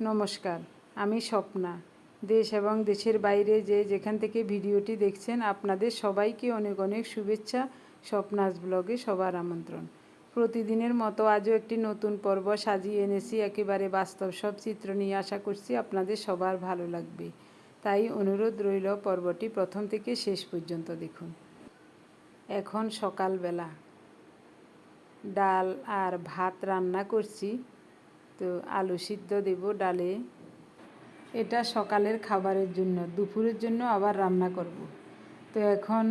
নমস্কার, আমি স্বপ্না। দেশ এবং দেশের বাইরে যে যেখান থেকে ভিডিওটি দেখছেন, আপনাদের সবাইকে অনেক অনেক শুভেচ্ছা, স্বপ্নাস ব্লগে সবার আমন্ত্রণ। প্রতিদিনের মতো আজও একটি নতুন পর্ব সাজিয়ে এনেছি, একেবারে বাস্তব সব চিত্র নিয়ে আশা করছি আপনাদের সবার ভালো লাগবে। তাই অনুরোধ রইল পর্বটি প্রথম থেকে শেষ পর্যন্ত দেখুন। এখন সকালবেলা। ডাল আর ভাত রান্না করছি। তো আলু সিদ্ধ দেব ডালে। এটা সকালের খাবারের জন্য, দুপুরের জন্য আবার রান্না করব। তো এখন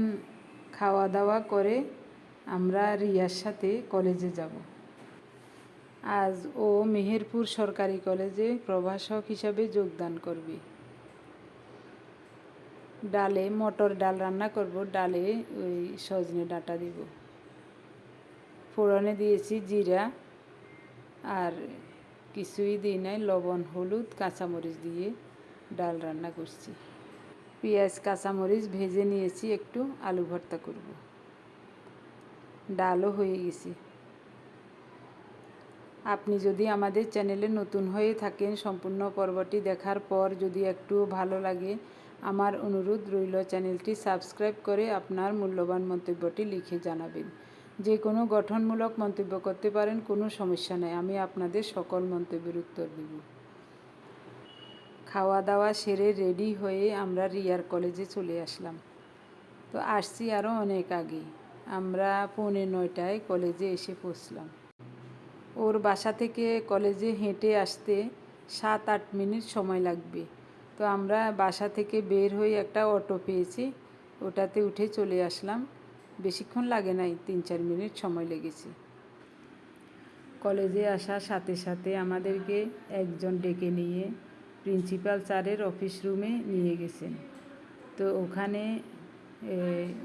খাওয়া দাওয়া করে আমরা রিয়ার সাথে কলেজে যাব। আজ ও মেহেরপুর সরকারি কলেজে প্রভাষক হিসাবে যোগদান করবে। ডালে মটর ডাল রান্না করব, ডালে ওই সজনে ডাঁটা দিব। ফোড়নে দিয়েছি জিরা আর কিছুই দিই নাই, লবণ, হলুদ, কাঁচামরিচ দিয়ে ডাল রান্না করছি। পেঁয়াজ, কাঁচামরিচ ভেজে নিয়েছি, একটু আলু ভর্তা করব। ডালও হয়ে গেছে। আপনি যদি আমাদের চ্যানেলে নতুন হয়ে থাকেন, সম্পূর্ণ পর্বটি দেখার পর যদি একটু ভালো লাগে, আমার অনুরোধ রইল চ্যানেলটি সাবস্ক্রাইব করে আপনার মূল্যবান মন্তব্যটি লিখে জানাবেন। যে কোনো গঠনমূলক মন্তব্য করতে পারেন, কোনো সমস্যা নেই। আমি আপনাদের সকল মন্তব্যের উত্তর দেব। খাওয়া দাওয়া সেরে রেডি হয়ে আমরা রিয়ার কলেজে চলে আসলাম। তো আসছি আরও অনেক আগে আমরা পৌনে নয়টায় কলেজে এসে পৌঁছলাম। ওর বাসা থেকে কলেজে হেঁটে আসতে সাত আট মিনিট সময় লাগবে। তো আমরা বাসা থেকে বের হয়ে একটা অটো পেয়েছি। ওটাতে উঠে চলে আসলাম। বেশিক্ষণ লাগে নাই তিন চার মিনিট সময় লেগেছে। কলেজে আসার সাথে সাথে আমাদেরকে একজন ডেকে নিয়ে প্রিন্সিপাল স্যারের অফিস রুমে নিয়ে গেছেন। তো ওখানে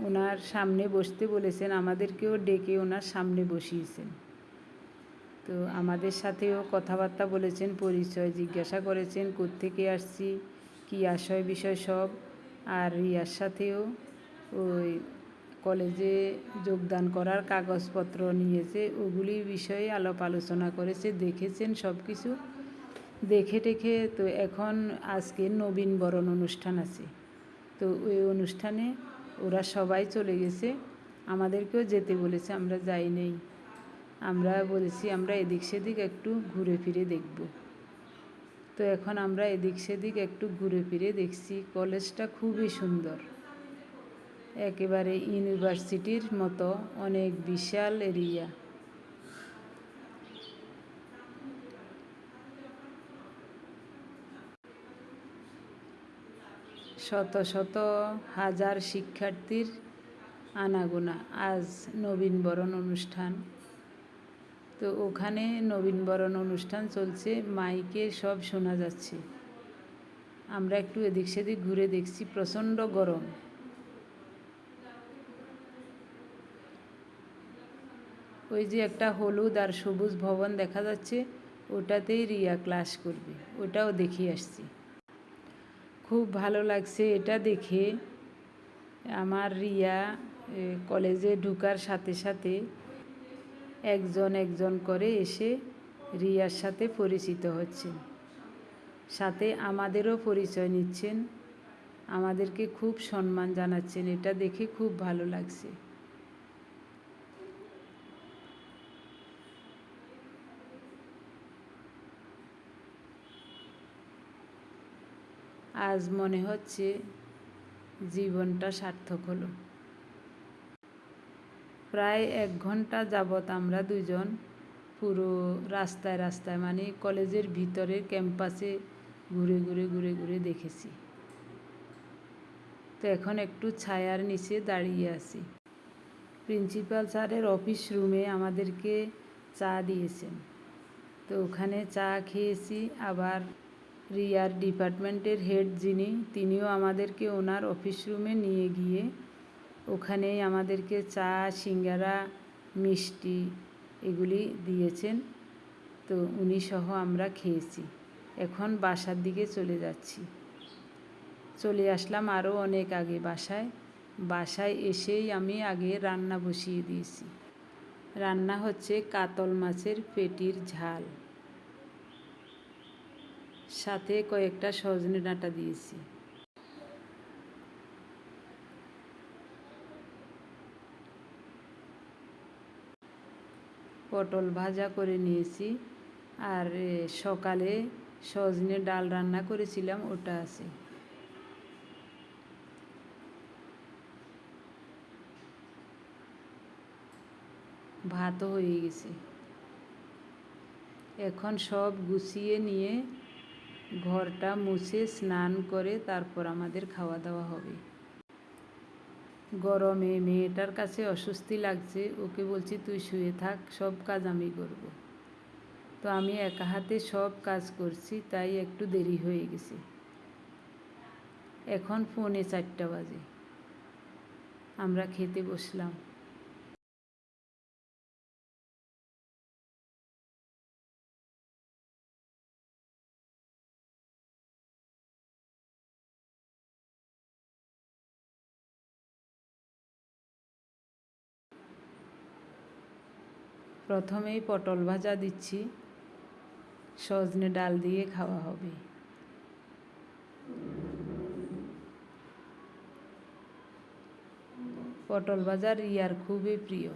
ওনার সামনে বসতে বলেছেন, আমাদেরকেও ডেকে ওনার সামনে বসিয়েছেন। তো আমাদের সাথেও কথাবার্তা বলেছেন, পরিচয় জিজ্ঞাসা করেছেন, কোত্থেকে আসছি, কী আশয় বিষয় সব, আর রিয়ার সাথেও ওই কলেজে যোগদান করার কাগজপত্র নিয়েছে, ওগুলি বিষয়ে আলাপ আলোচনা করেছে, দেখেছেন সব কিছু দেখে টেখে, তো এখন আজকে নবীন বরণ অনুষ্ঠান আছে। তো ওই অনুষ্ঠানে ওরা সবাই চলে গেছে, আমাদেরকেও যেতে বলেছে, আমরা যাই নেই। আমরা বলেছি, আমরা এদিক সেদিক একটু ঘুরে ফিরে দেখব। তো এখন আমরা এদিক সেদিক একটু ঘুরে ফিরে দেখছি, কলেজটা খুবই সুন্দর। একেবারে ইউনিভার্সিটির মতো, অনেক বিশাল এরিয়া। শত শত হাজার শিক্ষার্থীর আনাগোনা আজ নবীনবরণ অনুষ্ঠান। তো ওখানে নবীনবরণ অনুষ্ঠান চলছে, মাইকে সব শোনা যাচ্ছে। আমরা একটু এদিক সেদিক ঘুরে দেখছি, প্রচণ্ড গরম। ওই যে একটা হলুদ আর সবুজ ভবন দেখা যাচ্ছে, ওটাতেই রিয়া ক্লাস করবে, ওটাও দেখে আসছি। খুব ভালো লাগছে এটা দেখে। আমার রিয়া কলেজে ঢুকার সাথে সাথে একজন একজন করে এসে রিয়ার সাথে পরিচিত হচ্ছেন। সাথে আমাদেরও পরিচয় নিচ্ছেন। আমাদেরকে খুব সম্মান জানাচ্ছেন, এটা দেখে খুব ভালো লাগছে। আজ মনে হচ্ছে জীবনটা সার্থক হলো। প্রায় এক ঘণ্টা যাবৎ আমরা দুজন পুরো রাস্তায় রাস্তায় মানে কলেজের ভিতরে ক্যাম্পাসে ঘুরে ঘুরে ঘুরে ঘুরে দেখেছি। তো এখন একটু ছায়ার নিচে দাঁড়িয়ে আছি। প্রিন্সিপাল স্যারের অফিস রুমে আমাদেরকে চা দিয়েছেন। তো ওখানে চা খেয়েছি, আবার রিয়ার ডিপার্টমেন্টের হেড যিনি, তিনিও আমাদেরকে ওনার অফিস রুমে নিয়ে গিয়ে ওখানেই আমাদেরকে চা, সিঙ্গারা, মিষ্টি এগুলি দিয়েছেন। তো উনি সহ আমরা খেয়েছি। এখন বাসার দিকে চলে যাচ্ছি। চলে আসলাম আরও অনেক আগে বাসায়। বাসায় এসেই আমি আগে রান্না বসিয়ে দিয়েছি। রান্না হচ্ছে কাতল মাছের পেটির ঝাল। সাথে কয়েকটা সজনে ডাঁটা দিয়েছি। পটল ভাজা করে নিয়েছি আর সকালে সজনে ডাল রান্না করেছিলাম, ওটা আছে। ভাতও হয়ে গেছে। এখন সব গুছিয়ে নিয়ে ঘরটা মুছে স্নান করে তারপর আমাদের খাওয়া দাওয়া হবে। গরমে মেয়েটার কাছে অস্বস্তি লাগছে। ওকে বলছি, তুই শুয়ে থাক, সব কাজ আমি করব। তো আমি একা হাতে সব কাজ করছি, তাই একটু দেরি হয়ে গেছে। এখন ফোনে চারটা বাজে। আমরা খেতে বসলাম। প্রথমেই পটল ভাজা দিচ্ছি। সজনে ডাল দিয়ে খাওয়া হবে। পটল ভাজা রিয়ার খুবই প্রিয়।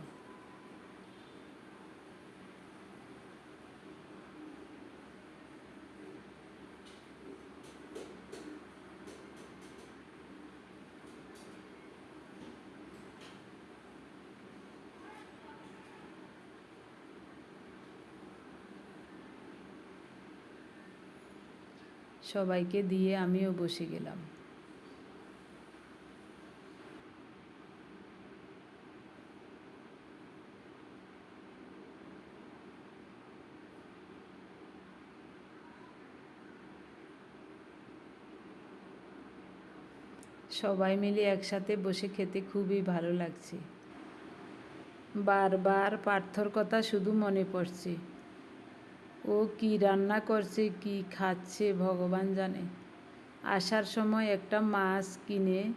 সবাইকে দিয়ে আমিও বসে গেলাম। সবাই মিলে একসাথে বসে খেতে খুবই ভালো লাগছে। বারবার পার্থর কথা শুধু মনে পড়ছে। ও কি রান্না করছে, কি খাচ্ছে ভগবান জানে। আসার সময় একটা মাছ কিনে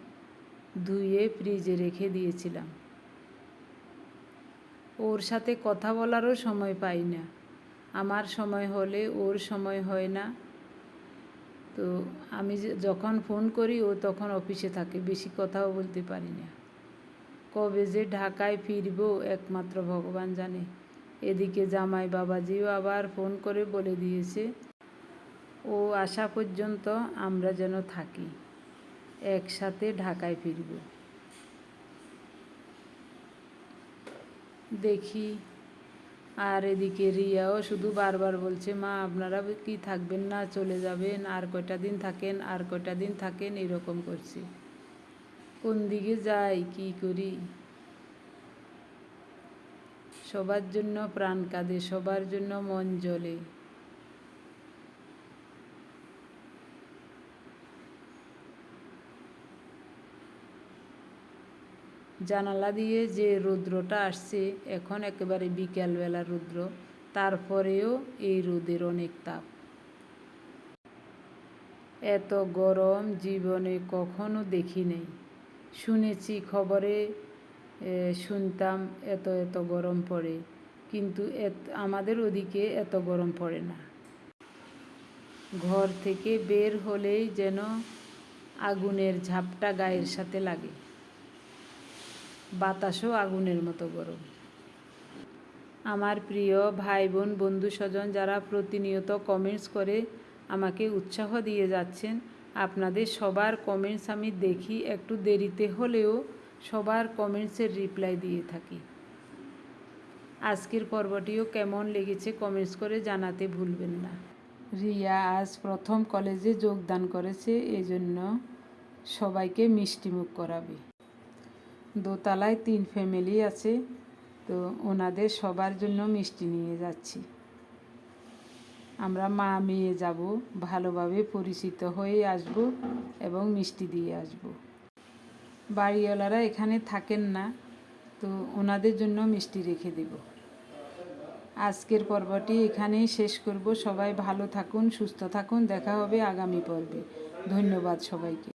ধুয়ে ফ্রিজে রেখে দিয়েছিলাম। ওর সাথে কথা বলারও সময় পাই না। আমার সময় হলে ওর সময় হয় না। তো আমি যখন ফোন করি, ও তখন অফিসে থাকে, বেশি কথাও বলতে পারি না। কবে যে ঢাকায় ফিরবো, একমাত্র ভগবান জানে। এদিকে জামাই বাবাজিও আবার ফোন করে বলে দিয়েছে, ও আসা পর্যন্ত আমরা যেন থাকি, একসাথে ঢাকায় ফিরব। দেখি। আর এদিকে রিয়াও শুধু বারবার বলছে, মা, আপনারা কি থাকবেন না, চলে যাবেন, আর কয়টা দিন থাকেন, আর কয়টা দিন থাকেন? এরকম করছে। কোন দিকে যাই, কি করি? সবার জন্য প্রাণ কাঁদে, সবার জন্য মন জ্বলে। জানালা দিয়ে যে রৌদ্রটা আসছে, এখন একেবারে বিকেলবেলা রৌদ্র, তারপরেও এই রোদের অনেক তাপ। এত গরম জীবনে কখনো দেখি নেই শুনেছি খবরে শুনতাম এত এত গরম পড়ে, কিন্তু আমাদের ওদিকে এত গরম পড়ে না। ঘর থেকে বের হলেই যেন আগুনের ঝাপটা গায়ের সাথে লাগে। বাতাসও আগুনের মতো গরম। আমার প্রিয় ভাই বোন বন্ধু স্বজন যারা প্রতিনিয়ত কমেন্টস করে আমাকে উৎসাহ দিয়ে যাচ্ছেন, আপনাদের সবার কমেন্টস আমি দেখি একটু দেরিতে হলেও সবার কমেন্টসের রিপ্লাই দিয়ে থাকি। আজকের পর্বটিও কেমন লেগেছে কমেন্টস করে জানাতে ভুলবেন না। রিয়া আজ প্রথম কলেজে যোগদান করেছে, এজন্য সবাইকে মিষ্টিমুখ করাবে। দোতলায় তিন ফ্যামিলি আছে, তো ওনাদের সবার জন্য মিষ্টি নিয়ে যাচ্ছি। আমরা মা মেয়ে যাব, ভালোভাবে পরিচিত হয়ে আসব এবং মিষ্টি দিয়ে আসব। বাড়িওয়ালারা এখানে থাকেন না, তো ওনাদের জন্য মিষ্টি রেখে দেব। আজকের পর্বটি এখানেই শেষ করব। সবাই ভালো থাকুন, সুস্থ থাকুন। দেখা হবে আগামী পর্বে। ধন্যবাদ সবাইকে।